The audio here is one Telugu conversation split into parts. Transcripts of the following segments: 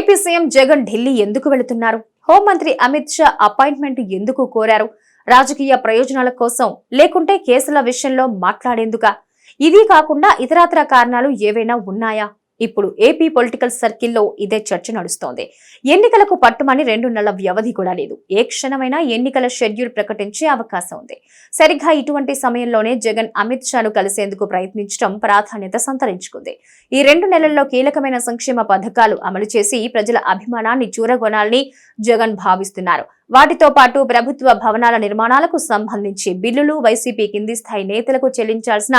ఏపీ సీఎం జగన్ ఢిల్లీ ఎందుకు వెళుతున్నారు? హోంమంత్రి అమిత్ షా అపాయింట్మెంట్ ఎందుకు కోరారు? రాజకీయ ప్రయోజనాల కోసం లేకుంటే కేసుల విషయంలో మాట్లాడేందుక? ఇది కాకుండా ఇతరత్ర కారణాలు ఏవైనా ఉన్నాయా? ఇప్పుడు ఏపీ పొలిటికల్ సర్కిల్లో ఇదే చర్చ నడుస్తోంది. ఎన్నికలకు పట్టుమని రెండు నెలల వ్యవధి కూడా లేదు. ఏ క్షణమైనా ఎన్నికల షెడ్యూల్ ప్రకటించే అవకాశం ఉంది. సరిగ్గా ఇటువంటి సమయంలోనే జగన్ అమిత్ షాను కలిసేందుకు ప్రయత్నించడం ప్రాధాన్యత సంతరించుకుంది. ఈ రెండు నెలల్లో కీలకమైన సంక్షేమ పథకాలు అమలు చేసి ప్రజల అభిమానాన్ని చూరగొనాలని జగన్ భావిస్తున్నారు. వాటితో పాటు ప్రభుత్వ భవనాల నిర్మాణాలకు సంబంధించి బిల్లులు వైసీపీ కింది స్థాయి నేతలకు చెల్లించాల్సిన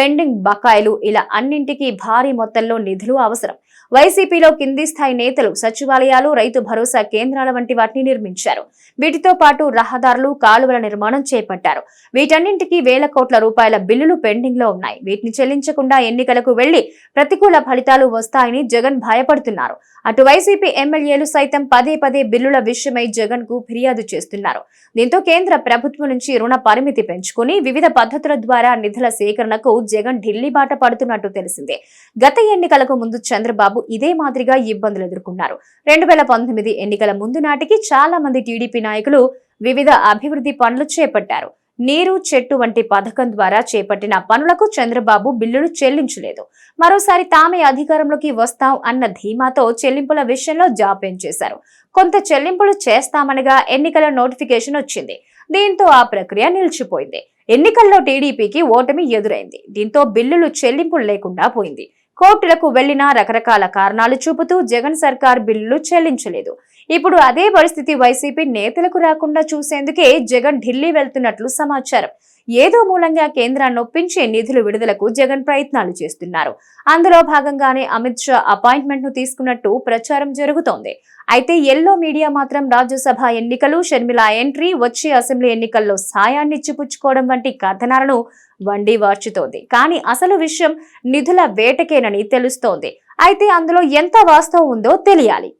పెండింగ్ బకాయిలు ఇలా అన్నింటికీ భారీ మొత్తంలో నిధులు అవసరం. వైసీపీలో కింది స్థాయి నేతలు సచివాలయాలు రైతు భరోసా కేంద్రాల వంటి వాటిని నిర్మించారు. వీటితో పాటు రహదారులు కాలువల నిర్మాణం చేపట్టారు. వీటన్నింటికీ వేల కోట్ల రూపాయల బిల్లులు పెండింగ్లో ఉన్నాయి. వీటిని చెల్లించకుండా ఎన్నికలకు వెళ్ళి ప్రతికూల ఫలితాలు వస్తాయని జగన్ భయపడుతున్నారు. అటు వైసీపీ ఎమ్మెల్యేలు సైతం పదే పదే బిల్లుల విషయమై జగన్కు ఫిర్యాదు చేస్తున్నారు. దీంతో కేంద్ర ప్రభుత్వం నుంచి రుణ పరిమితి పెంచుకుని వివిధ పద్ధతుల ద్వారా నిధుల సేకరణకు జగన్ ఢిల్లీ బాట పడుతున్నట్టు తెలిసిందే. గత ఎన్నికలకు ముందు చంద్రబాబు ఇదే మాదిరిగా ఇబ్బందులు ఎదుర్కొన్నారు. రెండు వేల పంతొమ్మిది ఎన్నికల ముందు నాటికి చాలా మంది టీడీపీ నాయకులు వివిధ అభివృద్ధి పనులు చేపట్టారు. నీరు చెట్టు వంటి పథకం ద్వారా చేపట్టిన పనులకు చంద్రబాబు బిల్లులు చెల్లించలేదు. మరోసారి తామే అధికారంలోకి వస్తాం అన్న ధీమాతో చెల్లింపుల విషయంలో జాప్యం చేశారు. కొంత చెల్లింపులు చేస్తామనగా ఎన్నికల నోటిఫికేషన్ వచ్చింది. దీంతో ఆ ప్రక్రియ నిలిచిపోయింది. ఎన్నికల్లో టీడీపీకి ఓటమి ఎదురైంది. దీంతో బిల్లులు చెల్లింపులు లేకుండా పోయింది. కోర్టులకు వెళ్ళినా రకరకాల కారణాలు చూపుతూ జగన్ సర్కార్ బిల్లులు చెల్లించలేదు. ఇప్పుడు అదే పరిస్థితి వైసీపీ నేతలకు రాకుండా చూసేందుకే జగన్ ఢిల్లీ వెళ్తున్నట్లు సమాచారం. ఏదో మూలంగా కేంద్రాన్ని ఒప్పించే నిధులు విడుదలకు జగన్ ప్రయత్నాలు చేస్తున్నారు. అందులో భాగంగానే అమిత్ షా అపాయింట్మెంట్ను తీసుకున్నట్టు ప్రచారం జరుగుతోంది. అయితే ఎల్లో మీడియా మాత్రం రాజ్యసభ ఎన్నికలు షర్మిల ఎంట్రీ వచ్చే అసెంబ్లీ ఎన్నికల్లో సాయాన్ని ఇచ్చిపుచ్చుకోవడం వంటి కథనాలను వండి వార్చుతోంది. కానీ అసలు విషయం నిధుల వేటకేనని తెలుస్తోంది. అయితే అందులో ఎంత వాస్తవం ఉందో తెలియాలి.